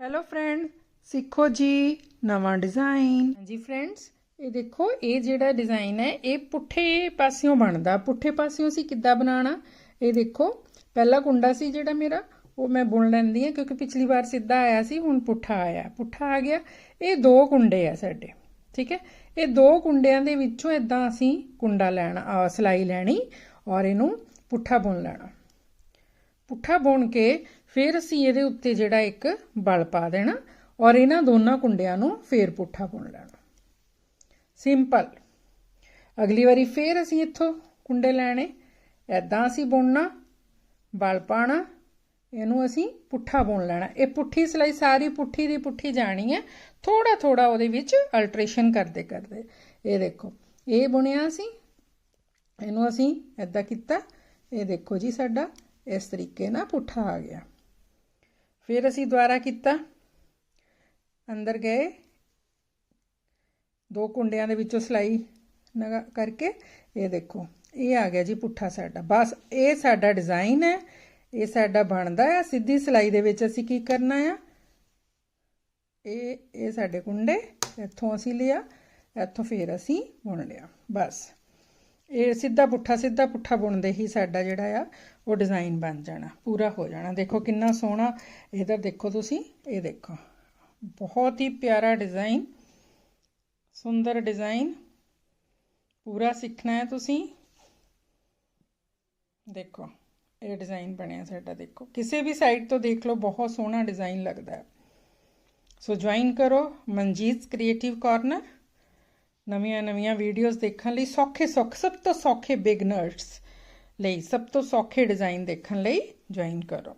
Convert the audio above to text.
Hello friend ਸਿੱਖੋ ਜੀ, ਨਵਾਂ ਡਿਜ਼ਾਈਨ ਹਾਂਜੀ ਫਰੈਂਡਸ ਇਹ ਦੇਖੋ, ਇਹ ਜਿਹੜਾ ਡਿਜ਼ਾਈਨ ਹੈ, ਇਹ ਪੁੱਠੇ ਪਾਸਿਓਂ ਬਣਦਾ। ਪੁੱਠੇ ਪਾਸਿਓਂ ਅਸੀਂ ਕਿੱਦਾਂ ਬਣਾਉਣਾ? ਇਹ ਦੇਖੋ, ਪਹਿਲਾ ਕੁੰਡਾ ਸੀ ਜਿਹੜਾ ਮੇਰਾ, ਉਹ ਮੈਂ ਬੁਣ ਲੈਂਦੀ ਹਾਂ, ਕਿਉਂਕਿ ਪਿਛਲੀ ਵਾਰ ਸਿੱਧਾ ਆਇਆ ਸੀ, ਹੁਣ ਪੁੱਠਾ ਆਇਆ। ਪੁੱਠਾ ਆ ਗਿਆ। ਇਹ ਦੋ ਕੁੰਡੇ ਆ ਸਾਡੇ, ਠੀਕ ਹੈ? ਇਹ ਦੋ ਕੁੰਡਿਆਂ ਦੇ ਵਿੱਚੋਂ ਇਦਾਂ ਅਸੀਂ ਕੁੰਡਾ ਲੈਣਾ ਆ ਸਲਾਈ ਲੈਣੀ ਔਰ ਇਹਨੂੰ ਪੁੱਠਾ ਬੁਣ ਲੈਣਾ। ਪੁੱਠਾ ਬੁਣ ਕੇ ਫਿਰ ਅਸੀਂ ਇਹਦੇ ਉੱਤੇ ਜਿਹੜਾ ਇੱਕ ਬਲ ਪਾ ਦੇਣਾ ਔਰ ਇਹਨਾਂ ਦੋਨਾਂ ਕੁੰਡਿਆਂ ਨੂੰ ਫੇਰ ਪੁੱਠਾ ਬੁਣ ਲੈਣਾ। ਸਿੰਪਲ ਅਗਲੀ ਵਾਰੀ ਫੇਰ ਅਸੀਂ ਇੱਥੋਂ ਕੁੰਡੇ ਲੈਣੇ। ਐਦਾਂ ਅਸੀਂ ਬੁਣਨਾ, ਬਲ ਪਾਣਾ, ਇਹਨੂੰ ਅਸੀਂ ਪੁੱਠਾ ਬੁਣ ਲੈਣਾ। ਇਹ ਪੁੱਠੀ ਸਲਾਈ ਸਾਰੀ ਪੁੱਠੀ ਦੀ ਪੁੱਠੀ ਜਾਣੀ ਹੈ। ਥੋੜਾ ਥੋੜਾ ਉਹਦੇ ਵਿੱਚ ਅਲਟਰੇਸ਼ਨ ਕਰਦੇ ਕਰਦੇ। ਇਹ ਦੇਖੋ, ਇਹ ਬੁਣਿਆ ਸੀ ਇਹਨੂੰ ਅਸੀਂ ਐਦਾਂ ਕੀਤਾ। ਇਹ ਦੇਖੋ ਜੀ ਸਾਡਾ, ਇਸ ਤਰੀਕੇ ਨਾਲ ਪੁੱਠਾ ਆ ਗਿਆ। ਫਿਰ ਅਸੀਂ ਦੁਬਾਰਾ ਕੀਤਾ। ਅੰਦਰ ਗਏ। ਦੋ ਕੁੰਡਿਆਂ ਦੇ ਵਿੱਚੋਂ ਸਲਾਈ ਨਗਾ ਕਰਕੇ ਇਹ ਦੇਖੋ, ਇਹ ਆ ਗਿਆ ਜੀ ਪੁੱਠਾ ਸਾਡਾ। ਬਸ ਇਹ ਸਾਡਾ ਡਿਜ਼ਾਈਨ ਹੈ, ਇਹ ਸਾਡਾ ਬਣਦਾ ਹੈ, ਸਿੱਧੀ ਸਲਾਈ ਦੇ ਵਿੱਚ ਅਸੀਂ ਕੀ ਕਰਨਾ ਆ? ਇਹ ਇਹ ਸਾਡੇ ਕੁੰਡੇ ਇੱਥੋਂ ਅਸੀਂ ਲਿਆ, ਇੱਥੋਂ ਫੇਰ ਅਸੀਂ ਬੁਣ ਲਿਆ। ਬਸ। ਇਹ ਸਿੱਧਾ ਪੁੱਠਾ ਸਿੱਧਾ ਪੁੱਠਾ ਬੁਣਦੇ ਹੀ ਸਾਡਾ ਜਿਹੜਾ ਆ, ਉਹ ਡਿਜ਼ਾਈਨ ਬਣ ਜਾਣਾ, ਪੂਰਾ ਹੋ ਜਾਣਾ। ਦੇਖੋ ਕਿੰਨਾ ਸੋਹਣਾ, ਇਧਰ ਦੇਖੋ ਤੁਸੀਂ, ਇਹ ਦੇਖੋ। ਬਹੁਤ ਹੀ ਪਿਆਰਾ ਡਿਜ਼ਾਈਨ ਸੁੰਦਰ ਡਿਜ਼ਾਈਨ ਪੂਰਾ ਸਿੱਖਣਾ ਹੈ ਤੁਸੀਂ। ਦੇਖੋ, ਇਹ ਡਿਜ਼ਾਈਨ ਬਣਿਆ ਸਾਡਾ, ਦੇਖੋ। ਕਿਸੇ ਵੀ ਸਾਈਡ ਤੋਂ ਦੇਖ ਲਓ, ਬਹੁਤ ਸੋਹਣਾ ਡਿਜ਼ਾਈਨ ਲੱਗਦਾ ਹੈ। ਸੋ ਜੁਆਇਨ ਕਰੋ, ਮਨਜੀਤ ਕ੍ਰੀਏਟਿਵ ਕਾਰਨਰ ਨਵੀਆਂ ਨਵੀਆਂ ਵੀਡੀਓਜ਼ ਦੇਖਣ ਲਈ ਸੌਖੇ ਸੌਖ, ਸਭ ਤੋਂ ਸੌਖੇ ਬਿਗਨਰਸ ਲਈ, ਸਭ ਤੋਂ ਸੌਖੇ ਡਿਜ਼ਾਈਨ ਦੇਖਣ ਲਈ ਜੁਆਇਨ ਕਰੋ।